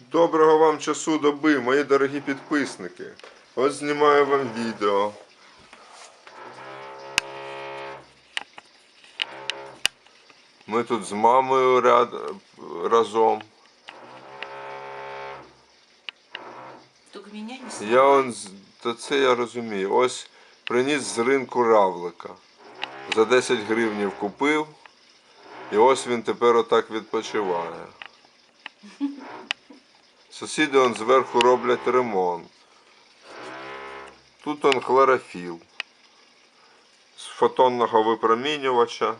Доброго вам часу доби, мої дорогі підписники. Ось знімаю вам відео. Ми тут з мамою ряд... разом. Не. Я он, то це я розумію. Ось приніс з ринку равлика. За 10 гривнів купив. І ось він тепер отак відпочиває. Сусіди он зверху роблять ремонт. Тут он хлорофіл з фотонного випромінювача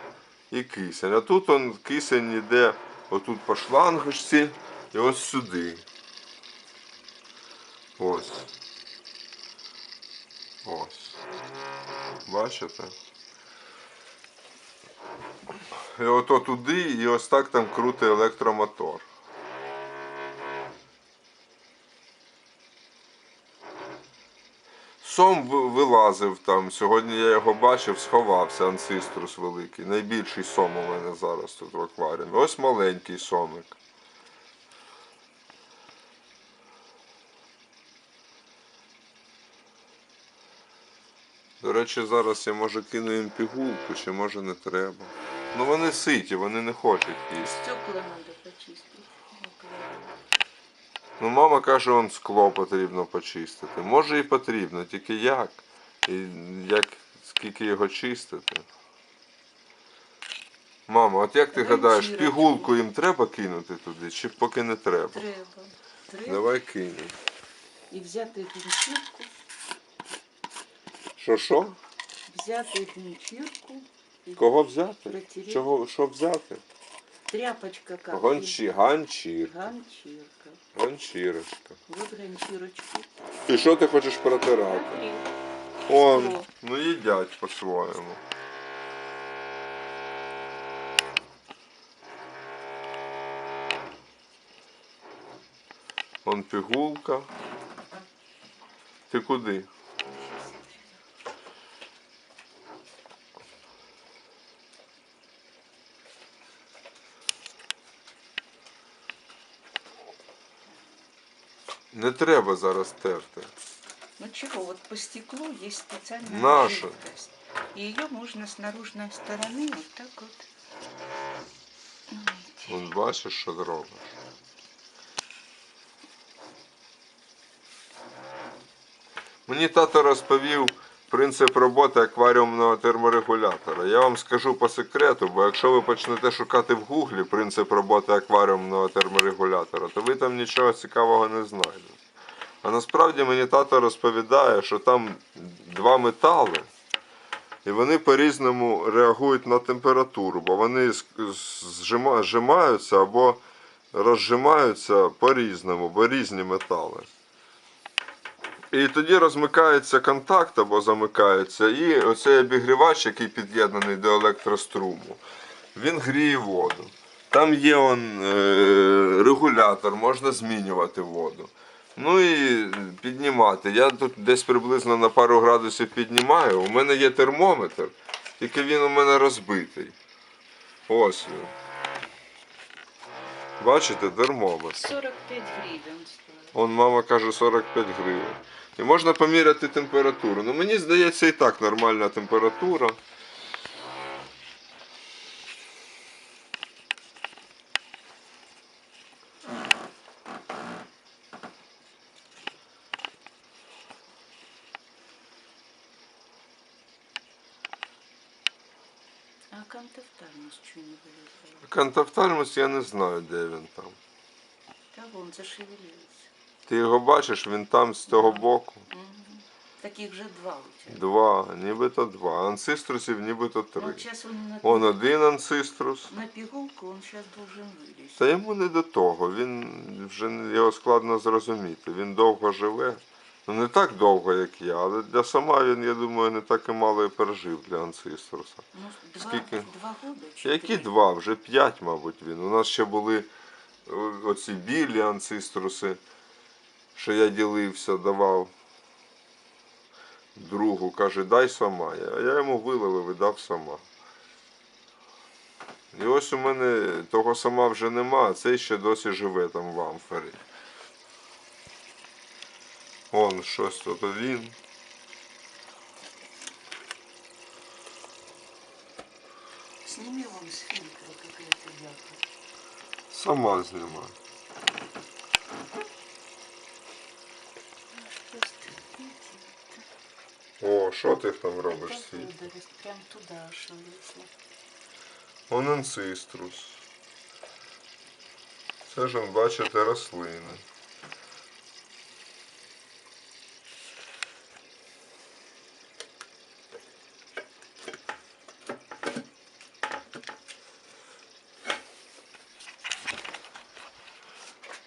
і кисень. А тут он кисень йде отут по шлангочці і ось сюди. Ось. Ось. Бачите? І ото туди, і ось так там крутий електромотор. Сом вилазив там. Сьогодні я його бачив, сховався, анциструс великий. Найбільший сом у мене зараз тут в акваріумі. Ось маленький сомик. До речі, зараз я може кину їм пігулку, чи може не треба. Ну вони ситі, вони не хочуть їсти. Стекла надо почистить. Ну, мама каже, он скло потрібно почистити. Може і потрібно, тільки як? І як скільки його чистити? Мама, от як ти гадаєш, Ганчірочку. пігулку їм треба кинути туди, чи поки не треба? Треба. Треба. Давай кинемо. І взяти гінчірку, Що що? взяти гінчірку. Кого взяти? Протереть. Чого що взяти? Тряпочка как. Гончі, ганчір. Ганчірка. Ганчірочка. Вот ганчірочку. І що ти хочеш протирати? Он, ну їдять по-своєму. Вон пігулка. Ти куди? Не треба зараз терти. Ну чего, вот по стеклу есть специальная Наша. жидкость. И ее можно с наружной стороны вот так вот. видите. Вон бачиш, що ти робиш. Мені тато розповів принцип роботи акваріумного терморегулятора. Я вам скажу по секрету, бо якщо ви почнете шукати в гуглі принцип роботи акваріумного терморегулятора, то ви там нічого цікавого не знайдете. А насправді мені тато розповідає, що там два метали, і вони по-різному реагують на температуру, бо вони зжимаються або розжимаються по-різному, бо різні метали. І тоді розмикається контакт або замикається, і оцей обігрівач, який під'єднаний до електроструму, він гріє воду. Там є он, е, регулятор, можна змінювати воду. Ну і піднімати. Я тут десь приблизно на пару градусів піднімаю. У мене є термометр, тільки він у мене розбитий. Ось він. Бачите, термометр. 45 гривен стоит. Он мама каже 45 гривень. І можна поміряти температуру. Ну мені здається і так нормальна температура. А кантофтальмус что не вылезает? Кантафтальмус я не знаю, де він там. Да вон зашевелился. Ти його бачиш, він там з того боку. Таких же два. Два, нібито два. Анциструсів нібито три. Сейчас он один анциструс. на пигулку, он сейчас должен вылезть. Та йому не до того. Він вже його складно зрозуміти. Він довго живе. Ну не так довго, як я, але для сама він, я думаю, не так і мало і пережив для анциструса. Ну, два, Скільки? два года? чи Які три? два? Вже п'ять, мабуть, він. У нас ще були оці білі анциструси, що я ділився, давав другу, каже, дай сама. А я йому виловив і дав сама. І ось у мене того сама вже нема, а цей ще досі живе там в амфорі. Он щось тут він. Сними вон с фильтра какая-то яха. Сама знімає. О, що ти там робиш світ? Прям туда аж влезла. Он анциструс. Це ж, бачите, рослини.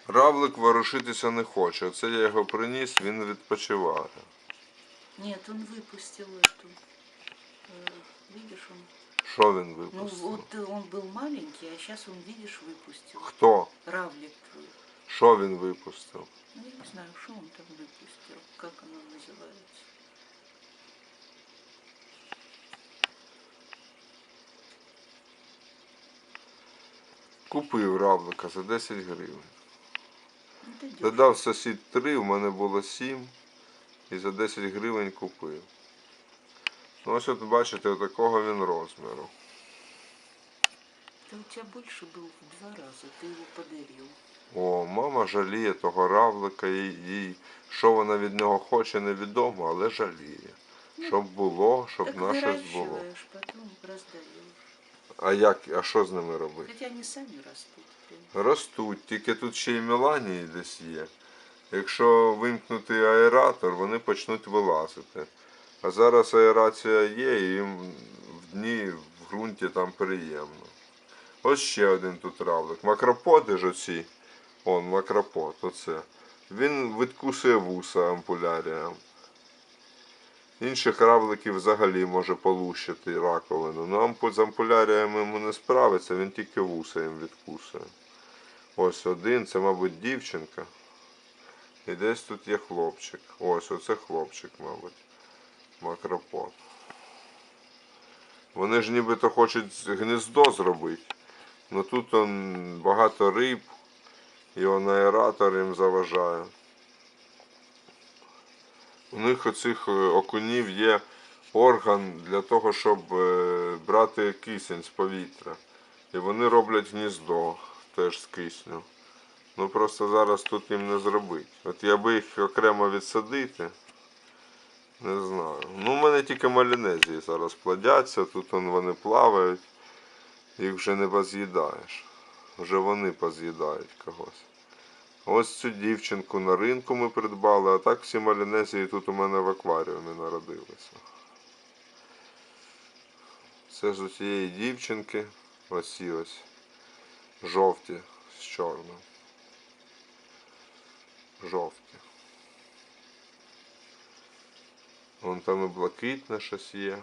Равлик ворушитися не хоче. Оце я його приніс, він відпочиває. Нет, он выпустил эту. э, Видишь, он. Що він Ну випустив? вот э, он был маленький, а сейчас он, видишь, выпустил. Хто? Равлик твой. Що він випустив? Ну, я не знаю, что он там выпустил, как оно называется. Купив равлика за 10 гривень. Ну, да дешево. Додав сусід 3, у мене було 7 і за 10 гривень купив. Ну ось от бачите, такого він розміру. Да у тебя больше был в два раза, ты его подарил. О, мама жаліє того равлика, їй, їй що вона від нього хоче, невідомо, але жаліє. Щоб було, щоб так наше було. выращиваешь, потом раздаешь. А як, а що з ними робити? Хотя они сами растут. прям. Ростуть, тільки тут ще й Меланії десь є. Якщо вимкнути аератор, вони почнуть вилазити. А зараз аерація є, і їм в дні в ґрунті там приємно. Ось ще один тут равлик. Макроподи ж оці. Он, макропод, оце. Він відкусує вуса ампуляріям. Інших равликів взагалі може полущити раковину. Ну ампу- з ампуляріями йому не справиться, він тільки вуса їм відкусує. Ось один, це, мабуть, дівчинка. І десь тут є хлопчик. Ось, оце хлопчик, мабуть. Макропод. Вони ж нібито хочуть гніздо зробити. Ну тут он багато риб, он аератор їм заважає. У них оцих е, окунів є орган для того, щоб е, брати кисень з повітря. І вони роблять гніздо теж з кисню. Ну просто зараз тут їм не зробити. От я би їх окремо відсадити. Не знаю. Ну, у мене тільки малінезії зараз плодяться, тут вони плавають, їх вже не поз'їдаєш. Вже вони поз'їдають когось. Ось цю дівчинку на ринку ми придбали, а так всі малінезії тут у мене в акваріумі народилися. Це з цієї дівчинки, ось ці ось жовті з чорним. Жовті. Вон там і блакитне щось є.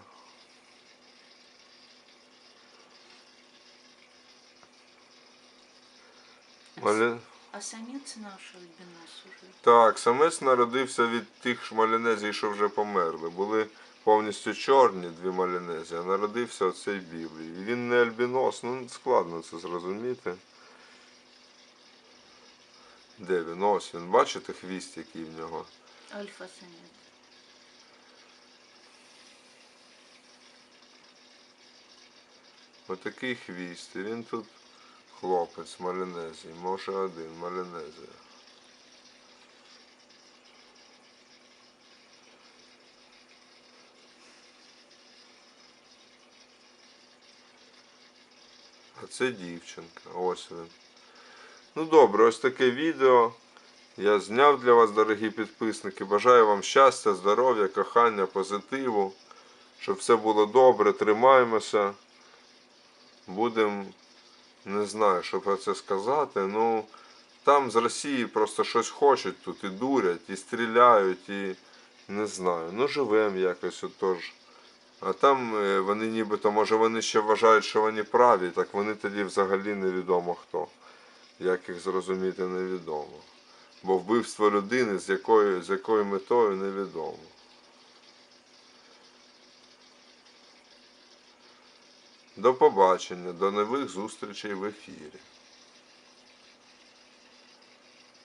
Малі... А самец наш альбинос уже. Так, самець народився від тих ж малінезій, що вже померли. Були повністю чорні дві малінезії, а народився оцей білий. І він не альбінос, ну складно це зрозуміти. Де він? Ось він. Бачите хвіст, який в нього? Альфа-самец. Отакий хвіст. І він тут хлопець малінезії. Може один малінезія. А це дівчинка. Ось він. Ну добре, ось таке відео. Я зняв для вас, дорогі підписники. Бажаю вам щастя, здоров'я, кохання, позитиву. Щоб все було добре, тримаємося. Будемо, не знаю, що про це сказати. Ну, там з Росії просто щось хочуть тут і дурять, і стріляють, і не знаю. Ну, живемо якось отож. А там е, вони нібито, може вони ще вважають, що вони праві, так вони тоді взагалі невідомо хто. Як їх зрозуміти невідомо. Бо вбивство людини з якою, з якою метою невідомо. До побачення, до нових зустрічей в ефірі.